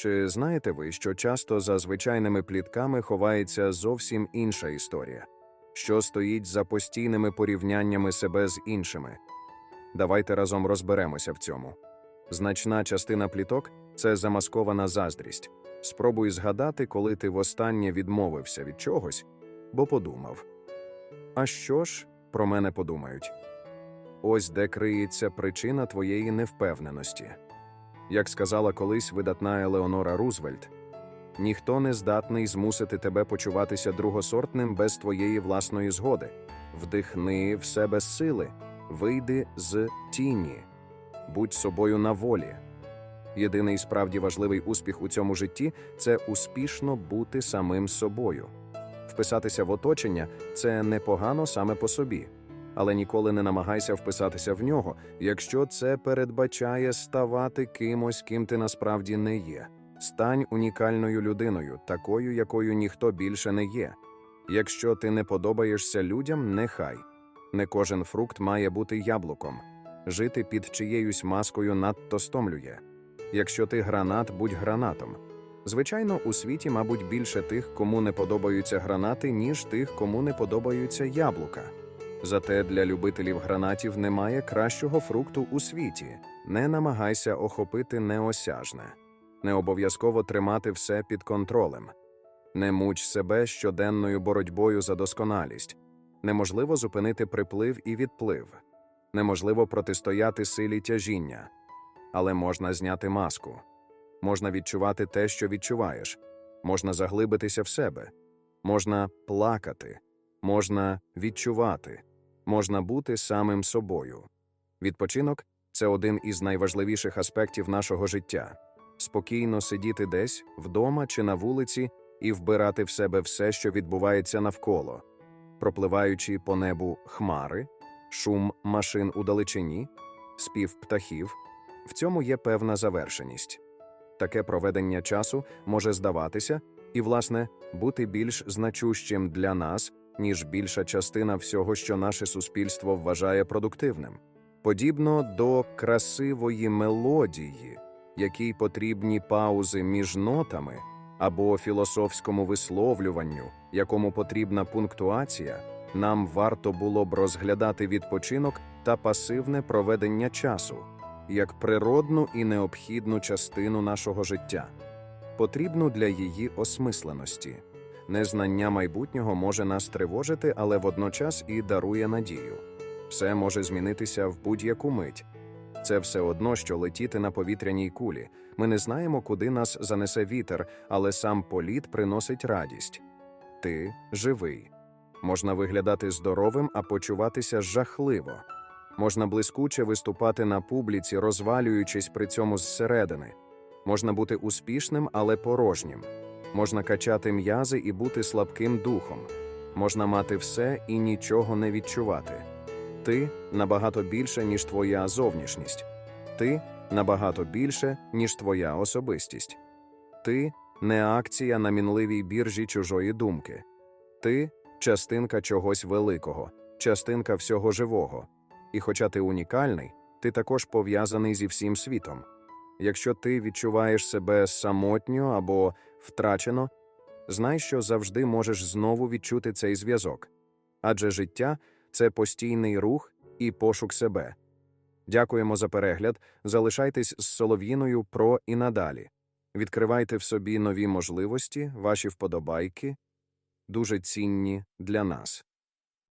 Чи знаєте ви, що часто за звичайними плітками ховається зовсім інша історія, що стоїть за постійними порівняннями себе з іншими? Давайте разом розберемося в цьому. Значна частина пліток це замаскована заздрість. Спробуй згадати, коли ти востаннє відмовився від чогось, бо подумав. А що ж про мене подумають? Ось де криється причина твоєї невпевненості. Як сказала колись видатна Елеонора Рузвельт, ніхто не здатний змусити тебе почуватися другосортним без твоєї власної згоди. Вдихни в себе сили, вийди з тіні, будь собою на волі. Єдиний справді важливий успіх у цьому житті це успішно бути самим собою. Вписатися в оточення це непогано саме по собі, але ніколи не намагайся вписатися в нього, якщо це передбачає ставати кимось, ким ти насправді не є. Стань унікальною людиною, такою, якою ніхто більше не є. Якщо ти не подобаєшся людям, нехай. Не кожен фрукт має бути яблуком. Жити під чиєюсь маскою надто стомлює. Якщо ти гранат, будь гранатом. Звичайно, у світі, мабуть, більше тих, кому не подобаються гранати, ніж тих, кому не подобаються яблука. Зате для любителів гранатів немає кращого фрукту у світі. Не намагайся охопити неосяжне, не обов'язково тримати все під контролем. Не муч себе щоденною боротьбою за досконалість. Неможливо зупинити приплив і відплив. Неможливо протистояти силі тяжіння. Але можна зняти маску. Можна відчувати те, що відчуваєш. Можна заглибитися в себе. Можна плакати. Можна відчувати. Можна бути самим собою. Відпочинок це один із найважливіших аспектів нашого життя. Спокійно сидіти десь, вдома чи на вулиці, і вбирати в себе все, що відбувається навколо, пропливаючи по небу хмари, шум машин у далечині, спів птахів. В цьому є певна завершеність. Таке проведення часу може здаватися і, власне, бути більш значущим для нас, ніж більша частина всього, що наше суспільство вважає продуктивним. Подібно до красивої мелодії, якій потрібні паузи між нотами, або філософському висловлюванню, якому потрібна пунктуація, нам варто було б розглядати відпочинок та пасивне проведення часу як природну і необхідну частину нашого життя, потрібну для її осмисленості. Незнання майбутнього може нас тривожити, але водночас і дарує надію. Все може змінитися в будь-яку мить. Це все одно, що летіти на повітряній кулі. Ми не знаємо, куди нас занесе вітер, але сам політ приносить радість. Ти живий. Можна виглядати здоровим, а почуватися жахливо. Можна блискуче виступати на публіці, розвалюючись при цьому зсередини. Можна бути успішним, але порожнім. Можна качати м'язи і бути слабким духом. Можна мати все і нічого не відчувати. Ти набагато більше, ніж твоя зовнішність. Ти набагато більше, ніж твоя особистість. Ти не акція на мінливій біржі чужої думки. Ти частинка чогось великого, частинка всього живого. І хоча ти унікальний, ти також пов'язаний зі всім світом. Якщо ти відчуваєш себе самотньо або втрачено, знай, що завжди можеш знову відчути цей зв'язок. Адже життя це постійний рух і пошук себе. Дякуємо за перегляд. Залишайтесь з Солов'їною про і надалі. Відкривайте в собі нові можливості, ваші вподобайки дуже цінні для нас.